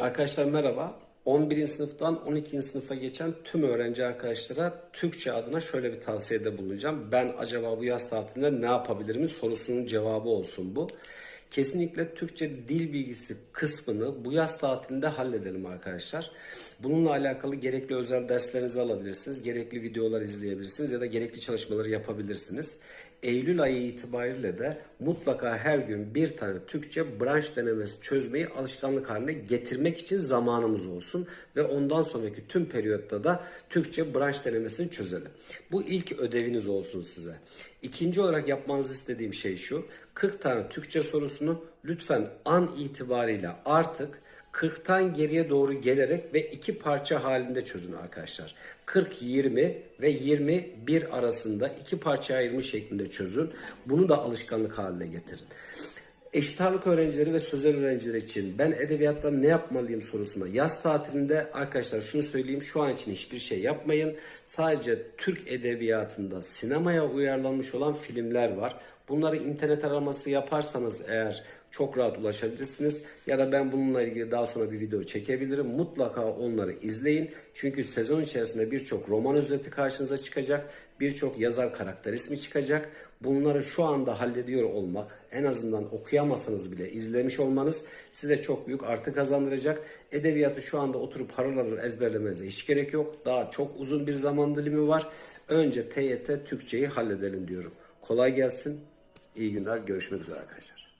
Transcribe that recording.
Arkadaşlar merhaba. 11. sınıftan 12. sınıfa geçen tüm öğrenci arkadaşlara Türkçe adına şöyle bir tavsiyede bulunacağım. Ben acaba bu yaz tatilinde ne yapabilirim sorusunun cevabı olsun bu. Kesinlikle Türkçe dil bilgisi kısmını bu yaz tatilinde halledelim arkadaşlar. Bununla alakalı gerekli özel derslerinizi alabilirsiniz, gerekli videolar izleyebilirsiniz ya da gerekli çalışmaları yapabilirsiniz. Eylül ayı itibariyle de mutlaka her gün bir tane Türkçe branş denemesi çözmeyi alışkanlık haline getirmek için zamanımız olsun ve ondan sonraki tüm periyotta da Türkçe branş denemesini çözelim. Bu ilk ödeviniz olsun size. İkinci olarak yapmanızı istediğim şey şu. 40 tane Türkçe sorusunu lütfen an itibariyle artık 40'tan geriye doğru gelerek ve iki parça halinde çözün arkadaşlar. 40-20 ve 21 arasında iki parçaya ayırmış şeklinde çözün. Bunu da alışkanlık haline getirin. Eşit ağırlık öğrencileri ve sözel öğrenciler için ben edebiyatta ne yapmalıyım sorusuna yaz tatilinde arkadaşlar şunu söyleyeyim şu an için hiçbir şey yapmayın. Sadece Türk edebiyatında sinemaya uyarlanmış olan filmler var. Bunları internet araması yaparsanız eğer çok rahat ulaşabilirsiniz. Ya da ben bununla ilgili daha sonra bir video çekebilirim. Mutlaka onları izleyin. Çünkü sezon içerisinde birçok roman özeti karşınıza çıkacak. Birçok yazar karakter ismi çıkacak. Bunları şu anda hallediyor olmak, en azından okuyamasanız bile izlemiş olmanız size çok büyük artı kazandıracak. Edebiyatı şu anda oturup harıl harıl ezberlemenize hiç gerek yok. Daha çok uzun bir zaman dilimi var. Önce TYT Türkçeyi halledelim diyorum. Kolay gelsin. İyi günler. Görüşmek üzere arkadaşlar.